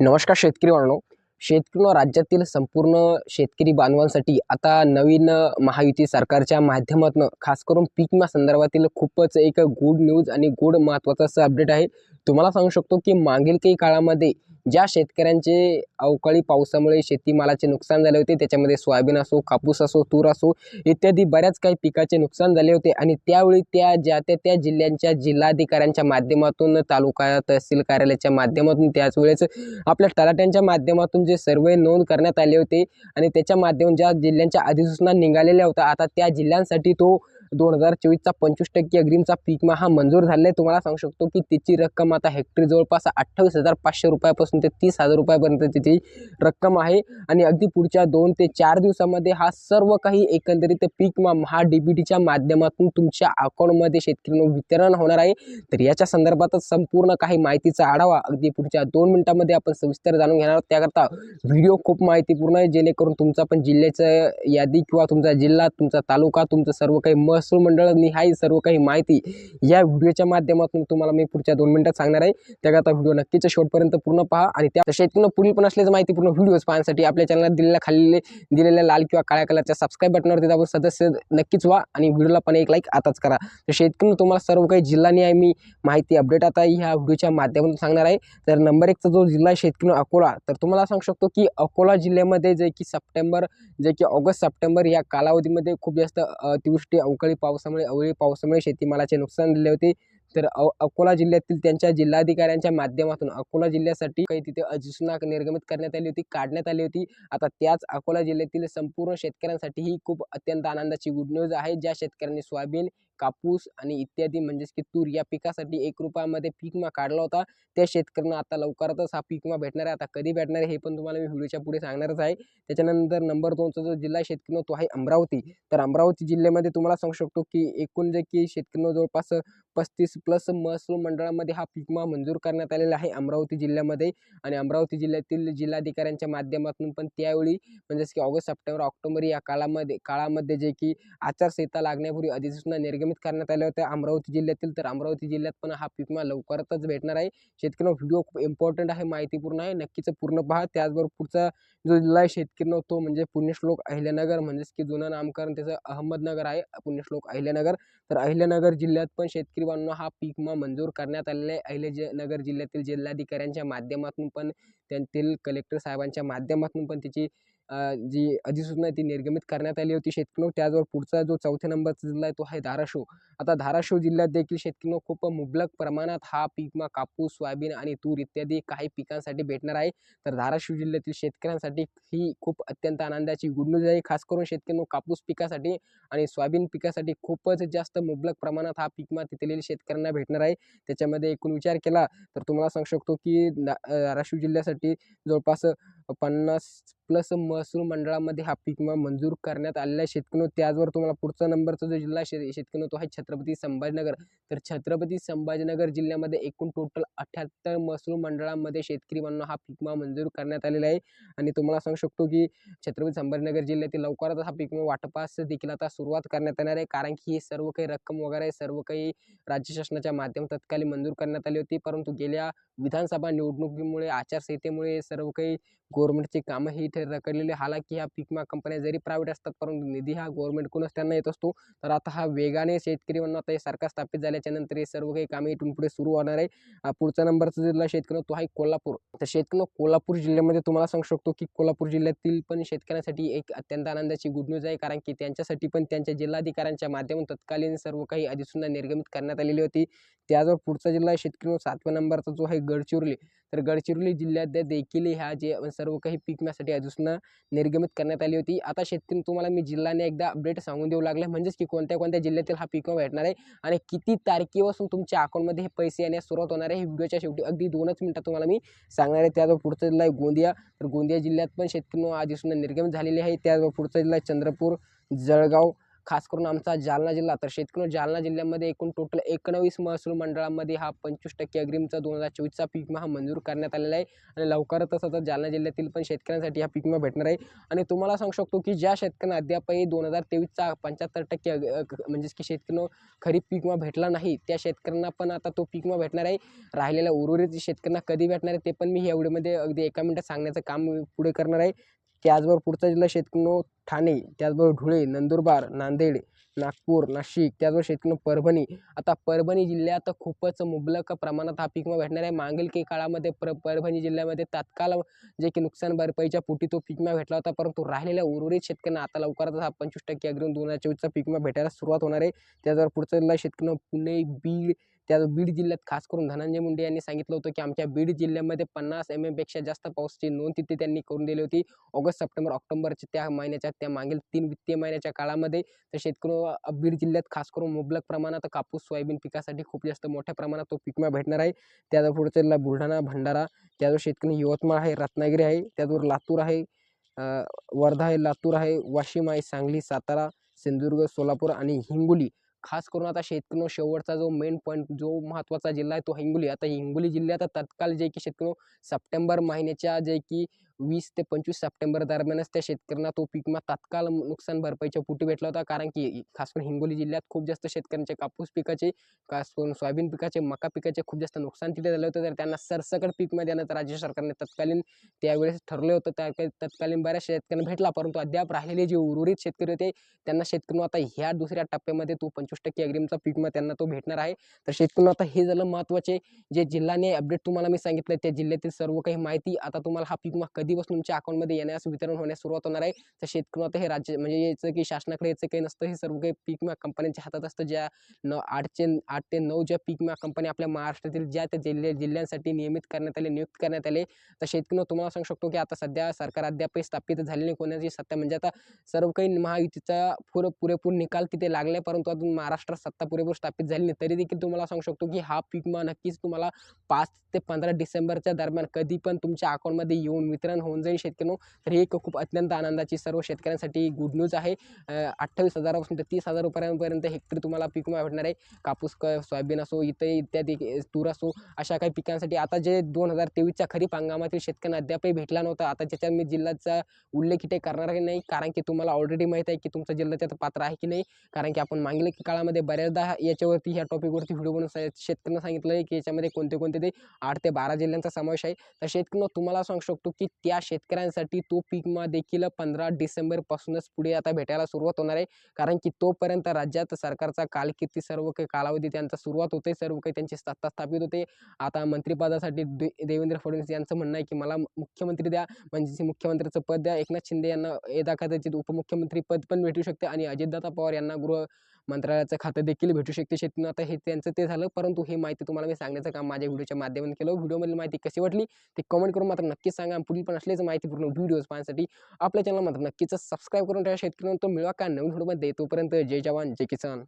नमस्कार शेतकरी बांधव शेतकरी राज्यातील संपूर्ण शेतकरी बांधवांसाठी आता नवीन महायुती सरकारच्या माध्यमातून खास करून पीक विमा संदर्भातील खूपच एक गुड न्यूज आणि गुड महत्त्वाचं असं अपडेट आहे. तुम्हाला सांगू शकतो की मागील काही काळामध्ये ज्या शेतकऱ्यांचे अवकाळी पावसामुळे शेतीमालाचे नुकसान झाले होते त्याच्यामध्ये सोयाबीन असो कापूस असो तूर असो इत्यादी बऱ्याच काही पिकाचे नुकसान झाले होते. आणि त्यावेळी त्या ज्या त्या त्या जिल्ह्यांच्या जिल्हाधिकाऱ्यांच्या माध्यमातून तालुका तहसील कार्यालयाच्या माध्यमातून त्याच वेळेस आपल्या तलाट्यांच्या माध्यमातून जे सर्वे नोंद करण्यात आले होते. आणि त्याच्या माध्यमातून ज्या जिल्ह्यांच्या अधिसूचना निघालेल्या होत्या आता त्या जिल्ह्यांसाठी तो दोन हजार चोवीसचा पंचवीस टक्के अग्रिमचा पीक हा मंजूर झालेला आहे. तुम्हाला सांगू शकतो की त्याची रक्कम आता हेक्टरी जवळपास अठ्ठावीस हजार पाचशे रुपयापासून ते तीस हजार रुपयापर्यंत त्याची रक्कम आहे. आणि अगदी पुढच्या दोन ते चार दिवसामध्ये हा सर्व काही एकंदरीत पीक विमा हा डी टीच्या माध्यमातून तुमच्या अकाउंटमध्ये शेतकऱ्यांना वितरण होणार आहे. तर याच्या संदर्भातच संपूर्ण काही माहितीचा आढावा अगदी पुढच्या दोन मिनिटांमध्ये आपण सविस्तर जाणून घेणार आहोत. त्याकरता व्हिडिओ खूप माहितीपूर्ण आहे. जेणेकरून तुमचा पण जिल्ह्याचं यादी किंवा तुमचा जिल्हा तुमचा तालुका तुमचं सर्व काही महसूल मंडळ निहाय सर्व काही माहिती या व्हिडिओच्या माध्यमातून तुम्हाला मी पुढच्या दोन मिनिटात सांगणार आहे. त्याकरता व्हिडिओ नक्कीच शेवटपर्यंत पूर्ण पहा आणि त्या शेतकून पुढील पण असलेलेच माहिती पूर्ण व्हिडिओज पाहण्यासाठी आपल्या चॅनलला दिलेल्या खाली दिलेल्या लाल किंवा काळ्या कलरच्या सबस्क्राईब बटनावरती दाबून सदस्य नक्कीच व्हा आणि व्हिडिओला पण एक लाईक आताच करा. तर शेतकून तुम्हाला सर्व काही जिल्हा मी माहिती अपडेट आता ह्या व्हिडिओच्या माध्यमातून सांगणार आहे. तर नंबर एकचा जो जिल्हा आहे शेतकून अकोला तर तुम्हाला सांगू शकतो की अकोला जिल्ह्यामध्ये जे की सप्टेंबर जे की ऑगस्ट सप्टेंबर या कालावधीमध्ये खूप जास्त अतिवृष्टी अवकाळी पावसामुळे अवळी पावसामुळे शेतीमालाचे नुकसान दिले होते. तर अ अकोला जिल्ह्यातील त्यांच्या जिल्हाधिकाऱ्यांच्या माध्यमातून अकोला जिल्ह्यासाठी काही तिथे अधिसूचना निर्गमित करण्यात आली होती काढण्यात आली होती. आता त्याच अकोला जिल्ह्यातील संपूर्ण शेतकऱ्यांसाठी ही खूप अत्यंत आनंदाची गुड न्यूज आहे. ज्या शेतकऱ्यांनी सोयाबीन कापूस आणि इत्यादी म्हणजेच की तूर या पिकासाठी एक रुपयामध्ये पीक काढला होता. त्या शेतकऱ्यांना आता लवकरातच हा पीक भेटणार आहे. आता कधी भेटणार आहे हे पण तुम्हाला मी व्हिडिओच्या पुढे सांगणारच आहे. त्याच्यानंतर नंबर दोनचा जो जिल्हा शेतकरी तो आहे अमरावती. तर अमरावती जिल्ह्यामध्ये तुम्हाला सांगू शकतो की एकूण जे की शेतकऱ्यांना जवळपास पस्तीस प्लस महसूल मंडळामध्ये हा पिकमा मंजूर करण्यात आलेला आहे अमरावती जिल्ह्यामध्ये. आणि अमरावती जिल्ह्यातील जिल्हाधिकाऱ्यांच्या माध्यमातून पण त्यावेळी म्हणजेच की ऑगस्ट सप्टेंबर ऑक्टोबर या काळामध्ये काळामध्ये जे की आचारसंहिता लागण्यापूर्वी अधिसूचना निर्गमित करण्यात आल्या होत्या. अमरावती जिल्ह्यातील तर अमरावती जिल्ह्यात पण हा पिकमा लवकरच भेटणार आहे. शेतकऱ्यांना व्हिडिओ खूप इम्पॉर्टंट आहे माहितीपूर्ण आहे. नक्कीच पूर्ण पहा. त्याचबरोबर पुढचा जो जिल्हा आहे शेतकरी तो म्हणजे पुण्यश्लोक अहिल्यानगर. म्हणजेच की जुनं नामकरण त्याचं अहमदनगर आहे पुण्यश्लोक अहिल्यानगर. तर अहिल्यानगर जिल्ह्यात पण शेतकरी बांधवांना हा पीक मंजूर करण्यात आलेला आहे. नगर जिल्ह्यातील जिल्हाधिकाऱ्यांच्या माध्यमातून पण त्यांतील कलेक्टर साहेबांच्या माध्यमातून पण त्याची जी अधिसूचना ती निर्गमित करण्यात आली होती शेतकरी. त्याचबरोबर पुढचा जो चौथ्या नंबरचा जिल्हा आहे तो आहे धाराशिव. आता धाराशिव जिल्ह्यात देखील शेतकरी खूप मुबलक प्रमाणात हा पीक कापूस सोयाबीन आणि तूर इत्यादी काही पिकांसाठी भेटणार आहे. तर धाराशिव जिल्ह्यातील शेतकऱ्यांसाठी ही खूप अत्यंत आनंदाची गुड न्यूज आहे. खास करून शेतकऱ्यांनो कापूस पिकासाठी आणि सोयाबीन पिकासाठी खूपच जास्त मुबलक प्रमाणात हा पीक तिथले शेतकऱ्यांना भेटणार आहे. त्याच्यामध्ये एकूण विचार केला तर तुम्हाला सांगू शकतो की धाराशिव जिल्ह्यासाठी जवळपास पन्नास प्लस महसूल मंडळामध्ये हा पीक विमा मंजूर करण्यात आलेला आहे. शेतकरी त्याचवर तुम्हाला पुढचा नंबरचा जो जिल्हा शे शेतकरी तो आहे छत्रपती संभाजीनगर. तर छत्रपती संभाजीनगर जिल्ह्यामध्ये एकूण टोटल अठ्ठ्याहत्तर महसूल मंडळामध्ये शेतकरी म्हणून हा पीक विमा मंजूर करण्यात आलेला आहे. आणि तुम्हाला सांगू शकतो की छत्रपती संभाजीनगर जिल्ह्यातील लवकरच हा पीक विमा वाटपास देखील आता सुरुवात करण्यात येणार आहे. कारण की ही सर्व काही रक्कम वगैरे सर्व काही राज्य शासनाच्या माध्यम तत्काली मंजूर करण्यात आली होती. परंतु गेल्या विधानसभा निवडणुकीमुळे आचारसंहितेमुळे सर्व काही गव्हर्नमेंटची कामं ही इथे झालेले हालाकी ह्या पीक विमा कंपन्या जरी प्रायव्हेट असतात परंतु निधी हा गव्हर्नमेंटकडूनच त्यांना येत असतो. तर आता हा वेगाने शेतकरी म्हणून आता हे सरकार स्थापित झाल्याच्यानंतर हे सर्व काही कामे इथून पुढे सुरू होणार आहे. पुढचा नंबरचा जिल्हा शेतकरी तो आहे कोल्हापूर. तर शेतकरी कोल्हापूर जिल्ह्यामध्ये तुम्हाला सांगू शकतो की कोल्हापूर जिल्ह्यातील पण शेतकऱ्यांसाठी एक अत्यंत आनंदाची गुड न्यूज आहे. कारण की त्यांच्यासाठी पण त्यांच्या जिल्हाधिकाऱ्यांच्या माध्यमातून तत्कालीन सर्व काही अधिसूचना निर्गमित करण्यात आलेली होती. त्याचबरोबर पुढचा जिल्हा आहे शेतकरी सातव्या नंबरचा जो आहे गडचिरोली. तर गडचिरोली जिल्ह्यात देखील ह्या जे सर्व काही पीक विम्यासाठी अधिसूचना निर्गमित करण्यात आली होती. आता शेतकरी तुम्हाला मी जिल्ह्याने एकदा अपडेट सांगून देऊ लागले. म्हणजेच की कोणत्या कोणत्या जिल्ह्यातील हा पीक भेटणार आहे आणि किती तारखेपासून तुमच्या अकाउंटमध्ये हे पैसे येण्यास सुरुवात होणार आहे हे व्हिडिओच्या शेवटी अगदी दोनच मिनिटात तुम्हाला मी सांगणार आहे. त्याचबरोबर पुढचा जिल्हा आहे गोंदिया. तर गोंदिया जिल्ह्यात पण शेतकरी अधिसूचना निर्गमित झालेली आहे. त्याचबरोबर पुढचा जिल्हा आहे चंद्रपूर जळगाव. खास करून आमचा जालना जिल्हा. तर शेतकरी जालना जिल्ह्यामध्ये एकूण टोटल एकोणवीस महसूल मंडळामध्ये हा पंचवीस टक्के अग्रिमचा दोन हजार चोवीसचा पीक विमा हा मंजूर करण्यात आलेला आहे. आणि लवकरच आता जालना जिल्ह्यातील पण शेतकऱ्यांसाठी हा पीक विमा भेटणार आहे. आणि तुम्हाला सांगू शकतो की ज्या शेतकऱ्यांना अद्यापही दोन हजार तेवीसचा पंच्याहत्तर टक्के अग- म्हणजेच की शेतकऱ्यांना खरीप पीक विमा भेटला नाही त्या शेतकऱ्यांना पण आता तो पीक विमा भेटणार आहे. राहिलेल्या उर्वरित शेतकऱ्यांना कधी भेटणार आहे ते पण मी ह्या व्हिडिओमध्ये अगदी एका मिनिटात सांगण्याचं काम पुढे करणार आहे. त्याचबरोबर पुढचा जिल्हा शेतकनो ठाणे त्याचबरोबर धुळे नंदुरबार नांदेड नागपूर नाशिक त्याचबरोबर शेतकऱ्यांनो परभणी. आता परभणी जिल्ह्यात खूपच मुबलक प्रमाणात हा पीक भेटणार आहे. मागील काही काळामध्ये पर परभणी जिल्ह्यामध्ये तात्काळ जे की नुकसान भरपाईच्या पोटी तो पीक भेटला होता. परंतु राहिलेल्या उर्वरित शेतकऱ्यांना आता लवकरच हा पंचवीस टक्के अग्रिम दोन हजार चोवीसचा पीक भेटायला सुरुवात होणार आहे. त्याचबरोबर पुढचा जिल्हा शेतकऱ्यांना पुणे बीड त्या बीड जिल्ह्यात खास करून धनंजय मुंडे यांनी सांगितलं होतं की आमच्या बीड जिल्ह्यामध्ये पन्नास एम एमपेक्षा जास्त पाऊसची नोंद तिथे त्यांनी करून दिली होती. ऑगस्ट सप्टेंबर ऑक्टोबरच्या त्या महिन्याच्या त्या मागील तीन वित्तीय महिन्याच्या काळामध्ये तर शेतकरी बीड जिल्ह्यात खास करून मुबलक प्रमाणात कापूस सोयाबीन पिकासाठी खूप जास्त मोठ्या प्रमाणात तो पिकमा भेटणार आहे. त्याचा पुढचा जिल्हा बुलढाणा भंडारा त्याजवळ शेतकरी यवतमाळ आहे रत्नागिरी आहे त्याचबरोबर लातूर आहे वर्धा आहे लातूर आहे वाशिम आहे सांगली सातारा सिंधुदुर्ग सोलापूर आणि हिंगोली खास करून आता शेतकरी शेवटचा जो मेन पॉईंट जो महत्त्वाचा जिल्हा आहे तो हिंगोली. आता हिंगोली जिल्ह्यात तत्काळ जे की शेतकरी सप्टेंबर महिन्याच्या जे की वीस ते पंचवीस सप्टेंबर दरम्यानच त्या शेतकऱ्यांना तो पीक विमा तात्काळ नुकसान भरपाईच्या पुटी भेटला होता. कारण की खास करून हिंगोली जिल्ह्यात खूप जास्त शेतकऱ्यांचे कापूस पिकाचे खास करून सोयाबीन पिकाचे मका पिकाचे खूप जास्त नुकसान तिथे झालं होतं. तर त्यांना सरसकट पीक विमा देण्याचं राज्य सरकारने तत्कालीन त्यावेळेस ठरलं होतं. त्या तत्कालीन बऱ्याच शेतकऱ्यांना भेटला परंतु अद्याप राहिलेले जे उर्वरित शेतकरी होते त्यांना शेतकऱ्यांना आता ह्या दुसऱ्या टप्प्यामध्ये तो पंचवीस टक्के अग्रिमचा पीक विमा त्यांना तो भेटणार आहे. तर शेतकऱ्यांना आता हे झालं महत्त्वाचे जे जिल्ह्याने अपडेट तुम्हाला मी सांगितलं त्या जिल्ह्यातील सर्व काही माहिती आता तुम्हाला हा पीक विमा कधीपासून तुमच्या अकाउंटमध्ये येण्यास वितरण होण्यास सुरुवात होणार आहे. तर शेतकरी आता हे राज्य म्हणजे याचं की शासनाकडे याचं काही नसतं हे सर्व काही पीक विमा कंपन्यांच्या हातात असतं. ज्या न आठचे आठ ते नऊ ज्या पीक विमा कंपन्या आपल्या महाराष्ट्रातील ज्या त्या जिल्ह्या जिल्ह्यांसाठी नियमित करण्यात आले नियुक्त करण्यात आले. तर शेतकरी तुम्हाला सांगू शकतो की आता सध्या सरकार अद्यापही स्थापित झालेली नाही कोणाची सत्ता. म्हणजे आता सर्व काही महायुतीचा पुर पुरेपूर निकाल तिथे लागले परंतु अजून महाराष्ट्रात सत्ता पुरेपूर स्थापित झाली नाही. तरी देखील तुम्हाला सांगू शकतो की हा पीक विमा नक्कीच तुम्हाला पाच ते पंधरा डिसेंबरच्या दरम्यान कधी पण तुमच्या अकाउंटमध्ये येऊन वितरण होऊन जाईल शेतकऱ्यांनो. तर ही एक खूप अत्यंत आनंदाची सर्व शेतकऱ्यांसाठी गुड न्यूज आहे. अठ्ठावीस हजारापासून ते तीस हजार रुपयांपर्यंत हेक्टर तुम्हाला पीक विमा भेटणार आहे. कापूस क सोयाबीन असो इतर इत्यादी तूर असो अशा काही पिकांसाठी. आता जे दोन हजार तेवीसच्या खरीप हंगामातील शेतकऱ्यांना अद्यापही भेटला नव्हता. आता ज्याच्यात मी जिल्ह्याचा उल्लेख इथे करणार नाही कारण की तुम्हाला ऑलरेडी माहीत आहे की तुमचा जिल्हा त्यात पात्र आहे की नाही. कारण की आपण मागील काळामध्ये बऱ्याचदा याच्यावरती ह्या टॉपिकवरती व्हिडिओ बनवून शेतकऱ्यांना सांगितलं आहे की याच्यामध्ये कोणते कोणते ते आठ ते बारा जिल्ह्यांचा समावेश आहे. तर शेतकऱ्यांना तुम्हाला सांगू शकतो की त्या शेतकऱ्यांसाठी तो पीक विमा देखील पंधरा डिसेंबरपासूनच पुढे आता भेटायला सुरुवात होणार आहे. कारण की तोपर्यंत राज्यात सरकारचा कालकिती सर्व काही कालावधी त्यांचा सुरुवात होते सर्व काही त्यांची सत्ता स्थापित होते. आता मंत्रिपदासाठी दे देवेंद्र फडणवीस यांचं म्हणणं आहे की मला मुख्यमंत्री द्या म्हणजे मुख्यमंत्र्याचं पद द्या. एकनाथ शिंदे यांना यदा कदाचित उपमुख्यमंत्री पद पण भेटू शकते आणि अजितदादा पवार यांना गृह मंत्रालयाचं खातं देखील भेटू शकते शेतीनं आता हे त्यांचं ते झालं परंतु हे माहिती तुम्हाला मी सांगण्याचं काम माझ्या व्हिडिओच्या माध्यमातून केलं. व्हिडिओमधील माहिती कशी वाटली ते कमेंट करून मात्र नक्कीच सांगा. पुढील पण असलेच माहिती पूर्ण व्हिडिओज पाहण्यासाठी आपल्या चॅनल मात्र नक्कीच सबस्क्राईब करून ठेवा. शेतकऱ्यांना तो मिळवा का नवीन व्हिडिओमध्ये? तोपर्यंत जय जवान जय किसान.